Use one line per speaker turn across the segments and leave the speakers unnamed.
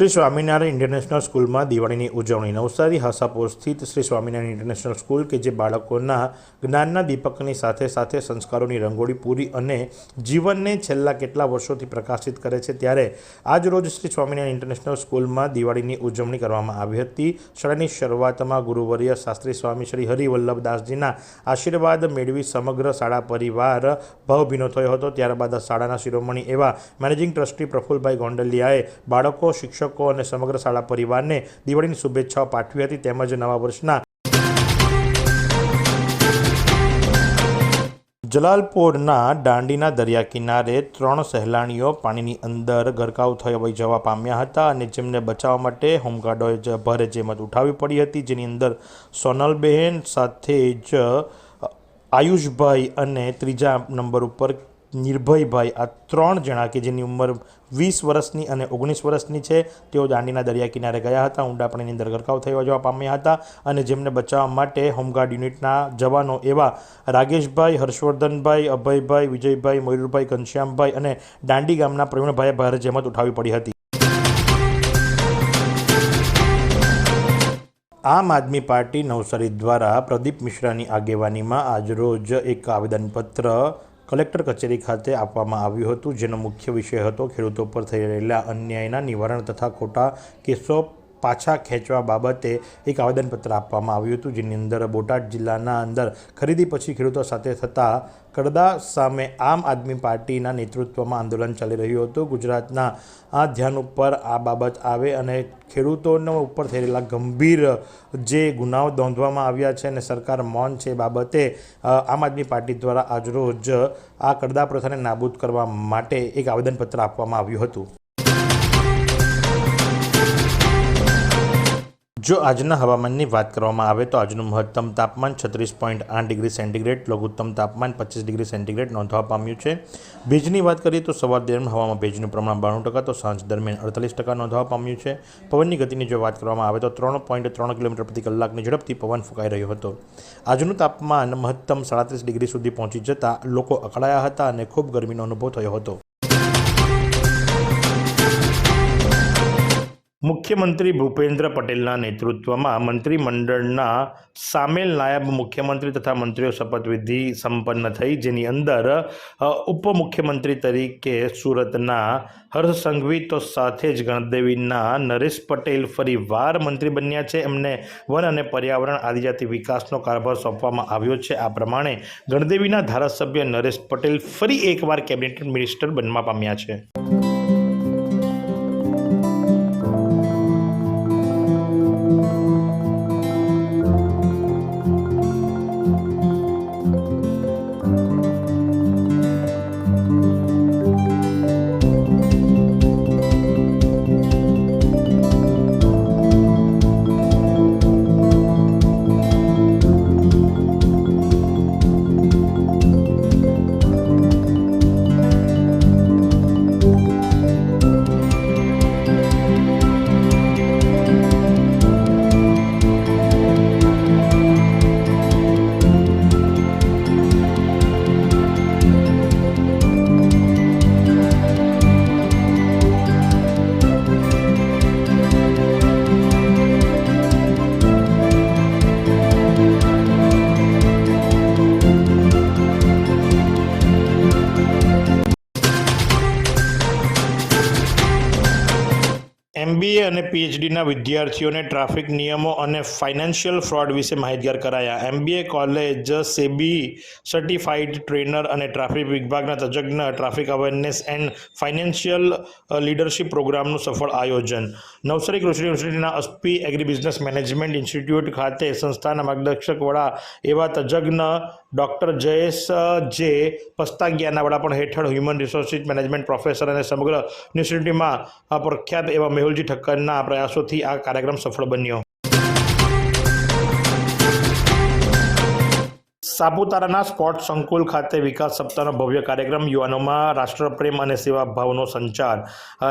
Shri Swaminarayan international સ્કૂલમાં દિવાળીની ઉજવણી. નવસારી, હાસાપુર સ્થિત શ્રી સ્વામિનારાયણ ઇન્ટરનેશનલ સ્કૂલ કે જે બાળકોના જ્ઞાનના દીપકની સાથે સાથે સંસ્કારોની રંગોળી પૂરી અને જીવનને છેલ્લા કેટલા વર્ષોથી પ્રકાશિત કરે છે ત્યારે આજ રોજ શ્રી સ્વામિનારાયણ ઇન્ટરનેશનલ સ્કૂલમાં દિવાળીની ઉજવણી કરવામાં આવી હતી. શાળાની શરૂઆતમાં ગુરુવર્ય શાસ્ત્રી સ્વામી શ્રી હરિવલ્લભદાસજીના આશીર્વાદ મેળવી સમગ્ર શાળા પરિવાર ભાવભીનો થયો હતો. ત્યારબાદ શાળાના શિરોમણી એવા મેનેજિંગ ટ્રસ્ટી પ્રફુલભાઈ ગોંડલિયાએ બાળકો, શિક્ષકો અને સમગ્ર શાળા પરિવારને દિવાળીની શુભેચ્છાઓ પાઠવી હતી તેમજ નવા વર્ષના જલાલપોરના દાંડીના દરિયા કિનારે ત્રણ સહેલાણીઓ પાણીની અંદર ગરકાવ થઈ જવા પામ્યા હતા અને જેમને બચાવવા માટે હોમગાર્ડોએ ભારે જેમત ઉઠાવવી પડી હતી. જેની અંદર સોનલબહેન સાથે જ આયુષભાઈ અને ત્રીજા નંબર ઉપર નિર્ભયભાઈ આ ત્રણ જણા કે જેની ઉંમર વીસ વર્ષની અને ઓગણીસ વર્ષની છે, તેઓ દાંડીના દરિયા કિનારે ગયા હતા, ઊંડા પાણીની અંદર ગરકાવ થવા જવા પામ્યા હતા અને જેમને બચાવવા માટે હોમગાર્ડ યુનિટના જવાનો એવા રાગેશભાઈ, હર્ષવર્ધનભાઈ, અભયભાઈ, વિજયભાઈ, મયુરભાઈ, ઘનશ્યામભાઈ અને દાંડી ગામના પ્રવીણભાઈએ ભારે જહેમત ઉઠાવવી પડી હતી. આમ આદમી પાર્ટી નવસારી દ્વારા પ્રદીપ મિશ્રાની આગેવાનીમાં આજરોજ એક આવેદનપત્ર કલેક્ટર કચેરી ખાતે આપવામાં આવ્યું હતું, જેનો મુખ્ય વિષય હતો ખેડૂતો પર થઈ રહેલા અન્યાયના નિવારણ તથા ખોટા કેસો પાછા ખેંચવા બાબતે એક આવેદનપત્ર આપવામાં આવ્યું હતું, જેની અંદર બોટાદ જિલ્લાના અંદર ખરીદી પછી ખેડૂતો સાથે થતા કડદા સામે આમ આદમી પાર્ટીના નેતૃત્વમાં આંદોલન ચાલી રહ્યું હતું. ગુજરાતના આ ધ્યાન ઉપર આ બાબત આવે અને ખેડૂતોનો ઉપર થયેલા ગંભીર જે ગુનાઓ નોંધવામાં આવ્યા છે અને સરકાર મૌન છે બાબતે આમ આદમી પાર્ટી દ્વારા આજરોજ આ કડદા પ્રથાને નાબૂદ કરવા માટે એક આવેદનપત્ર આપવામાં આવ્યું હતું. જો આજના હવામાનની વાત કરવામાં આવે તો આજનું મહત્તમ તાપમાન છત્રીસ પોઈન્ટ આઠ ડિગ્રી સેન્ટીગ્રેડ, લઘુત્તમ તાપમાન પચીસ ડિગ્રી સેન્ટીગ્રેડ નોંધવા પામ્યું છે. ભેજની વાત કરીએ તો સવાર દરમિયાન હવામાં ભેજનું પ્રમાણ બાણું ટકા તો સાંજ દરમિયાન અડતાલીસ ટકા નોંધવા પામ્યું છે. પવનની ગતિની જો વાત કરવામાં આવે તો ત્રણ પોઈન્ટ ત્રણ કિલોમીટર પ્રતિ કલાકની ઝડપથી પવન ફૂંકાઈ રહ્યો હતો. આજનું તાપમાન મહત્તમ સાડત્રીસ ડિગ્રી સુધી પહોંચી જતાં લોકો અકળાયા હતા અને ખૂબ ગરમીનો અનુભવ થયો હતો. મુખ્યમંત્રી ભૂપેન્દ્ર પટેલના નેતૃત્વમાં મંત્રીમંડળના સામેલ નાયબ મુખ્યમંત્રી તથા મંત્રીઓ શપથવિધિ સંપન્ન થઈ, જેની અંદર ઉપમુખ્યમંત્રી તરીકે સુરતના હર્ષ સંઘવી તો સાથે જ ગણદેવીના નરેશ પટેલ ફરી વાર મંત્રી બન્યા છે. એમને વન અને પર્યાવરણ, આદિજાતિ વિકાસનો કારભાર સોંપવામાં આવ્યો છે. આ પ્રમાણે ગણદેવીના ધારાસભ્ય નરેશ પટેલ ફરી એકવાર કેબિનેટ મિનિસ્ટર બનવા પામ્યા છે. એમબીએ અને પીએચડીના વિદ્યાર્થીઓને ટ્રાફિક નિયમો અને ફાઇનાન્શિયલ ફ્રોડ વિશે માહિતગાર કરાયા. MBA, college, SEBI certified trainer અને ટ્રાફિક વિભાગના તજજ્ઞ, traffic awareness and financial leadership પ્રોગ્રામનું સફળ આયોજન. નવસારી કૃષિ યુનિવર્સિટીના Aspee agri business management institute ખાતે સંસ્થાના માર્ગદર્શક વડા એવા તજજ્ઞ ડૉક્ટર જયેશ જે પસ્તાગિયાના વડાપણ હેઠળ હ્યુમન રિસોર્સિસ મેનેજમેન્ટ પ્રોફેસર અને સમગ્ર યુનિવર્સિટીમાં પ્રખ્યાત એવા મેહુલજી ઠક્કરના પ્રયાસોથી આ કાર્યક્રમ સફળ બન્યો. સાપુતારાના સ્પોર્ટ્સ સંકુલ ખાતે વિકાસ સપ્તાહનો ભવ્ય કાર્યક્રમ, યુવાનોમાં રાષ્ટ્રપ્રેમ અને સેવાભાવનો સંચાર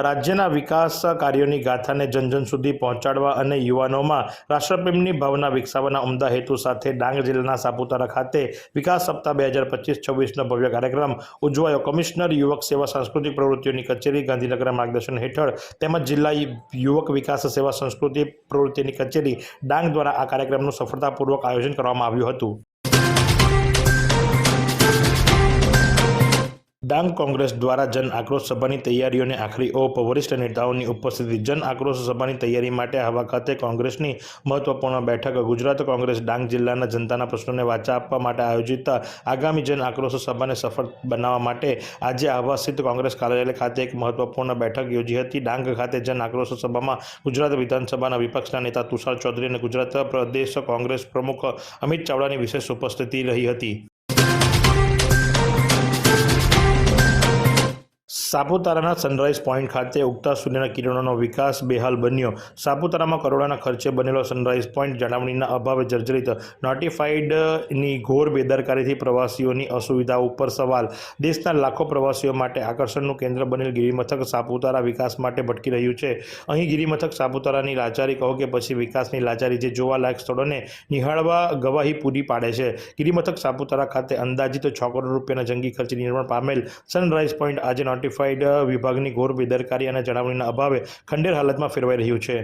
રાજ્યના વિકાસ કાર્યોની ગાથાને જનજન સુધી પહોંચાડવા અને યુવાનોમાં રાષ્ટ્રપ્રેમની ભાવના વિકસાવવાના ઉમદા હેતુ સાથે ડાંગ જિલ્લાના સાપુતારા ખાતે વિકાસ સપ્તાહ બે હજાર પચીસ છવ્વીસનો ભવ્ય કાર્યક્રમ ઉજવાયો. કમિશનર યુવક સેવા સાંસ્કૃતિક પ્રવૃત્તિઓની કચેરી ગાંધીનગરના માર્ગદર્શન હેઠળ તેમજ જિલ્લા યુવક વિકાસ સેવા સંસ્કૃતિ પ્રવૃત્તિની કચેરી ડાંગ દ્વારા આ કાર્યક્રમનું સફળતાપૂર્વક આયોજન કરવામાં આવ્યું હતું. ડાંગ કોંગ્રેસ દ્વારા જન આક્રોશ સભાની તૈયારીઓને આખરી ઓપ વરિષ્ઠ નેતાઓની ઉપસ્થિતિ. જન આક્રોશ સભાની તૈયારી માટે હવા ખાતે કોંગ્રેસની મહત્વપૂર્ણ બેઠક ગુજરાત કોંગ્રેસ ડાંગ જિલ્લાના જનતાના પ્રશ્નોને વાચા આપવા માટે આયોજિત આગામી જન આક્રોશ સભાને સફળ બનાવવા માટે આજે આહવા સ્થિત કોંગ્રેસ કાર્યાલય ખાતે એક મહત્વપૂર્ણ બેઠક યોજી હતી. ડાંગ ખાતે જન આક્રોશ સભામાં ગુજરાત વિધાનસભાના વિપક્ષના નેતા તુષાર ચૌધરી અને ગુજરાત પ્રદેશ કોંગ્રેસ પ્રમુખ અમિત ચાવડાની વિશેષ ઉપસ્થિતિ રહી હતી. સાપુતારાના સનરાઈઝ પોઈન્ટ ખાતે ઉગતા સૂર્યના કિરણોનો વિકાસ બેહાલ બન્યો. સાપુતારામાં કરોડોના ખર્ચે બનેલો સનરાઈઝ પોઈન્ટ જાળવણીના અભાવે જર્જરિત નોટિફાઈડની ઘોર બેદરકારીથી પ્રવાસીઓની અસુવિધા ઉપર સવાલ. દેશના લાખો પ્રવાસીઓ માટે આકર્ષણનું કેન્દ્ર બનેલ ગિરિમથક સાપુતારા વિકાસ માટે ભટકી રહ્યું છે. અહીં ગિરિમથક સાપુતારાની લાચારી કહો કે પછી વિકાસની લાચારી જે જોવાલાયક સ્થળોને નિહાળવા ગવાહી પૂરી પાડે છે. ગિરિમથક સાપુતારા ખાતે અંદાજિત છ કરોડ રૂપિયાના જંગી ખર્ચે નિર્માણ પામેલ સનરાઈઝ પોઈન્ટ આજે નોટિફાઈડ વિભાગની ઘોર બેદરકારી અને જાળવણીના અભાવે ખંડેર હાલતમાં ફેરવાઈ રહ્યું છે.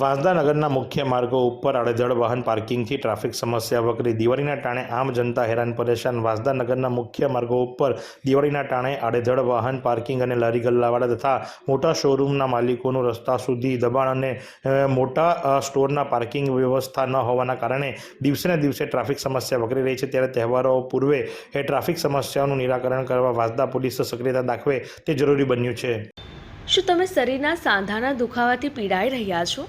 વાંસદા નગરના મુખ્ય માર્ગો ઉપર આડેધડ વાહન પાર્કિંગથી ટ્રાફિક સમસ્યા વકરી. દિવાળીના ટાણે આમ જનતા હેરાન પરેશાન. વાંસદાનગરના મુખ્ય માર્ગો ઉપર દિવાળીના ટાણે આડેધડ વાહન પાર્કિંગ અને લારી ગલ્લાવાળા તથા મોટા શોરૂમના માલિકોનું રસ્તા સુધી દબાણ અને મોટા સ્ટોરના પાર્કિંગ વ્યવસ્થા ન હોવાના કારણે દિવસેને દિવસે ટ્રાફિક સમસ્યા વકરી રહી છે. ત્યારે તહેવારો પૂર્વે એ ટ્રાફિક સમસ્યાઓનું નિરાકરણ કરવા વાંસદા પોલીસ સક્રિયતા દાખવે તે જરૂરી બન્યું છે.
શું તમે શરીરના સાંધાના દુખાવાથી પીડાઈ રહ્યા છો?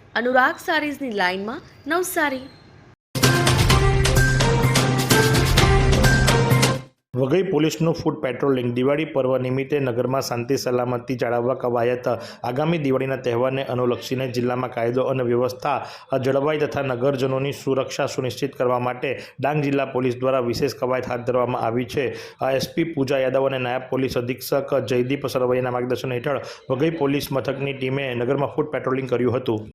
અનુરાગ સારીઝની લાઇનમાં નવસારી.
વઘઈ પોલીસનું ફૂડ પેટ્રોલિંગ. દિવાળી પર્વ નિમિત્તે નગરમાં શાંતિ, સલામતી જાળવવા કવાયત. આગામી દિવાળીના તહેવારને અનુલક્ષીને જિલ્લામાં કાયદો અને વ્યવસ્થા જળવાઈ તથા નગરજનોની સુરક્ષા સુનિશ્ચિત કરવા માટે ડાંગ જિલ્લા પોલીસ દ્વારા વિશેષ કવાયત હાથ ધરવામાં આવી છે. એસપી પૂજા યાદવ અને નાયબ પોલીસ અધિક્ષક જયદીપ સરવૈયાના માર્ગદર્શન હેઠળ વઘઈ પોલીસ મથકની ટીમે નગરમાં ફૂડ પેટ્રોલિંગ કર્યું હતું.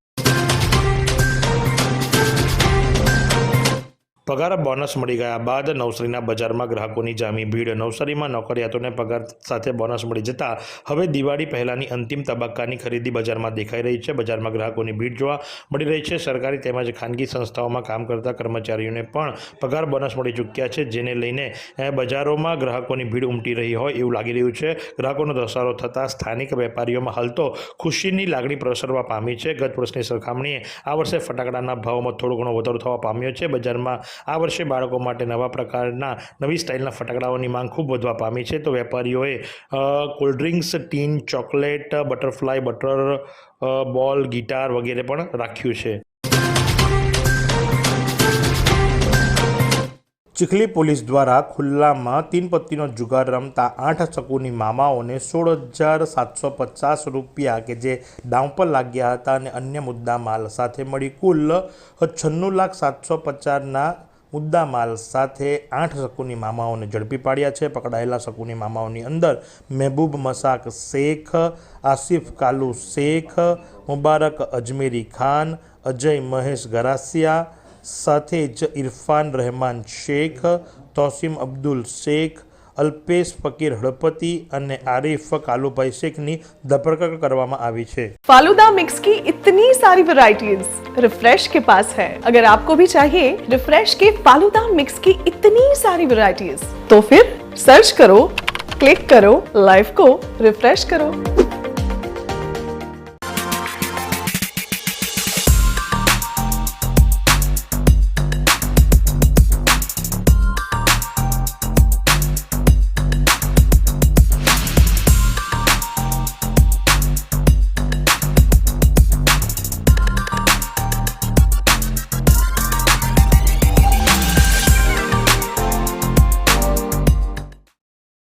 પગાર બોનસ મળી ગયા બાદ નવસારીના બજારમાં ગ્રાહકોની જામી ભીડ. નવસારીમાં નોકરિયાતોને પગાર સાથે બોનસ મળી જતા હવે દિવાળી પહેલાંની અંતિમ તબક્કાની ખરીદી બજારમાં દેખાઈ રહી છે. બજારમાં ગ્રાહકોની ભીડ જોવા મળી રહી છે. સરકારી તેમજ ખાનગી સંસ્થાઓમાં કામ કરતા કર્મચારીઓને પણ પગાર બોનસ મળી ચૂક્યા છે, જેને લઈને બજારોમાં ગ્રાહકોની ભીડ ઉમટી રહી હોય એવું લાગી રહ્યું છે. ગ્રાહકોનો ધસારો થતાં સ્થાનિક વેપારીઓમાં હાલ તો ખુશીની લાગણી પ્રસરવા પામી છે. ગત વર્ષની સરખામણીએ આ વર્ષે ફટાકડાના ભાવમાં થોડો ઘણો વધારો થવા પામ્યો છે. બજારમાં આ વર્ષે બાળકો માટે નવા પ્રકારના નવી સ્ટાઇલના ફટાકડાઓની માંગ ખૂબ વધવા પામી છે. તો વેપારીઓએ cold drinks tin chocolate butterfly butter ball guitar વગેરે પણ રાખ્યું છે. ચીખલી પોલીસ દ્વારા ખુલ્લામાં તીન પત્તીનો જુગાર રમતા આઠ શકુની મામાઓને સોળ હજાર સાતસો પચાસ રૂપિયા કે જે દાવ પર લાગ્યા હતા અને અન્ય મુદ્દા માલ સાથે મળી કુલ છન્નું લાખ સાતસો પચાસના મુદ્દા માલ સાથે આઠ શકુની મામાઓને ઝડપી પાડ્યા છે. પકડાયેલા શકુની મામાઓની અંદર મહેબૂબ મસાક શેખ, આસિફ કાલુ શેખ, મુબારક અજમેરી ખાન, અજય મહેશ ગરાસિયા સાથે જ ઇરફાન રહેમાન શેખ તોસીમ અબ્દુલ શેખ અલ્પેશ ફકીર હળપતિ અને આરિફ કાલુભાઈ શેખની ધરપકડ કરવામાં આવી છે
फालूदा मिक्स की इतनी सारी वैरायटीज रिफ्रेश के पास है अगर आपको भी चाहिए रिफ्रेश के फालूदा मिक्स की इतनी सारी वैरायटीज तो फिर सर्च करो क्लिक करो लाइफ को रिफ्रेश करो